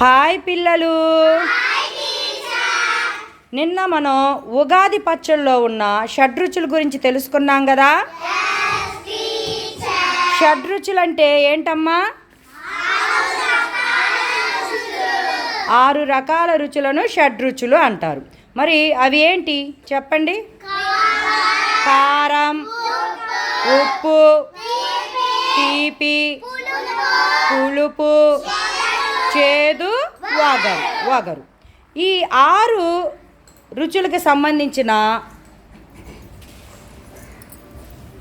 Hi పిల్లలు. నిన్న మనం ఉగాది పచ్చళ్ళలో ఉన్న షడ్రుచుల గురించి తెలుసుకున్నాం కదా? షడ్రుచులు అంటే ఏంటమ్మా? ఆరు రకాల రుచులను షడ్రుచులు అంటారు. మరి అవి ఏంటి? చెప్పండి. కారం ఉప్పు తీపి పులుపు చేదు వాగరు వాగరు. ఈ ఆరు రుచులకు సంబంధించిన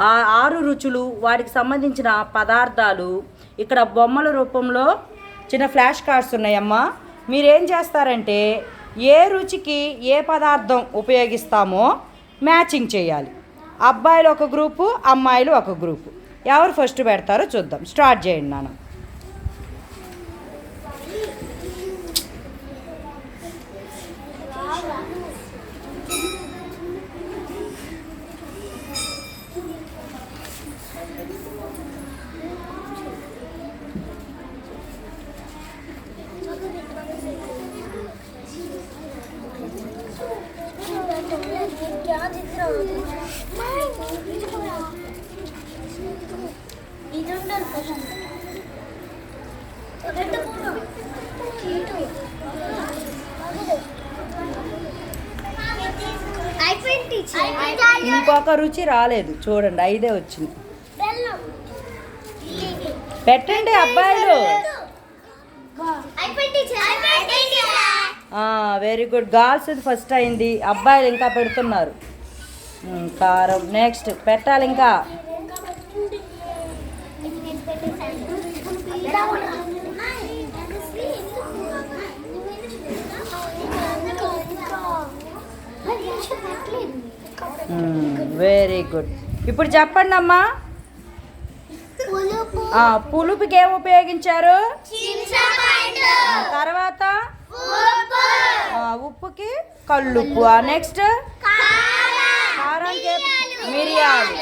ఆ ఆరు రుచులు వాటికి సంబంధించిన పదార్థాలు ఇక్కడ బొమ్మల రూపంలో చిన్న ఫ్లాష్ కార్డ్స్ ఉన్నాయమ్మా. మీరేం చేస్తారంటే ఏ రుచికి ఏ పదార్థం ఉపయోగిస్తామో మ్యాచింగ్ చేయాలి. అబ్బాయిలు ఒక గ్రూపు అమ్మాయిలు ఒక గ్రూపు. ఎవరు ఫస్ట్ పెడతారో చూద్దాం. స్టార్ట్ చేయండి నాన్న. ఇంకొక రుచి రాలేదు. చూడండి ఐదే వచ్చింది. పెట్టండి అబ్బాయిలు. వెరీ గుడ్ గర్ల్స్ ఫస్ట్ అయింది. అబ్బాయిలు ఇంకా పెడుతున్నారు. కారం. నెక్స్ట్ పెట్టాలి ఇంకా. వెరీ గుడ్ ఇప్పుడు చెప్పండి అమ్మా. పులుపుకి ఏం ఉపయోగించారు? తర్వాత? ఉప్పుకి కల్లుప్పు. నెక్స్ట్ మిరియాలు.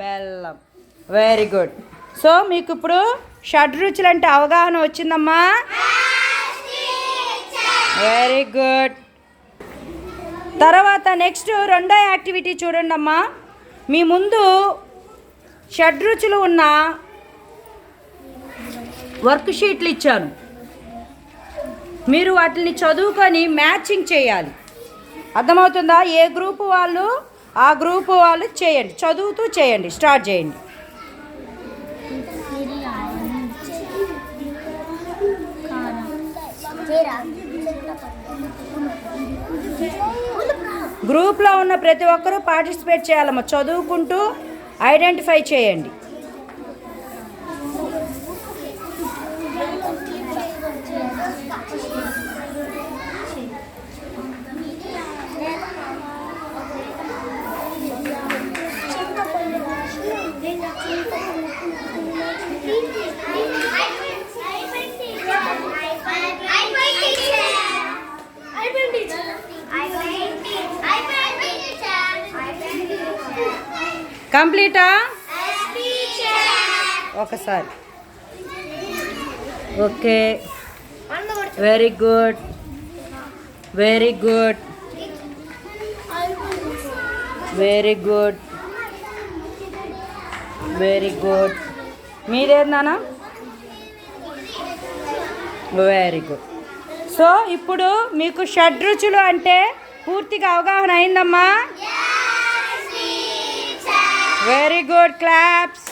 బెల్లం. వెరీ గుడ్ సో మీకు ఇప్పుడు షడ్రుచులు అంటే అవగాహన వచ్చిందమ్మా? వెరీ గుడ్ తర్వాత నెక్స్ట్ రెండో యాక్టివిటీ చూడండి అమ్మా మీ ముందు షడ్రుచులు ఉన్న వర్క్ షీట్లు ఇచ్చాను. మీరు వాటిని చదువుకొని మ్యాచింగ్ చేయాలి. అర్థమవుతుందా? ఏ గ్రూపు వాళ్ళు ఆ గ్రూపు వాళ్ళు చేయండి. చదువుతూ చేయండి. స్టార్ట్ చేయండి. గ్రూప్లో ఉన్న ప్రతి ఒక్కరూ పార్టిసిపేట్ చేయాలమ్మా. చదువుకుంటూ ఐడెంటిఫై చేయండి. కంప్లీటా? ఒకసారి. Okay. Very good very good very good very good మీదేందానా very good so ఇప్పుడు మీకు షడ్రుచులు అంటే పూర్తిగా అవగాహన అయిందమ్మా? Very good claps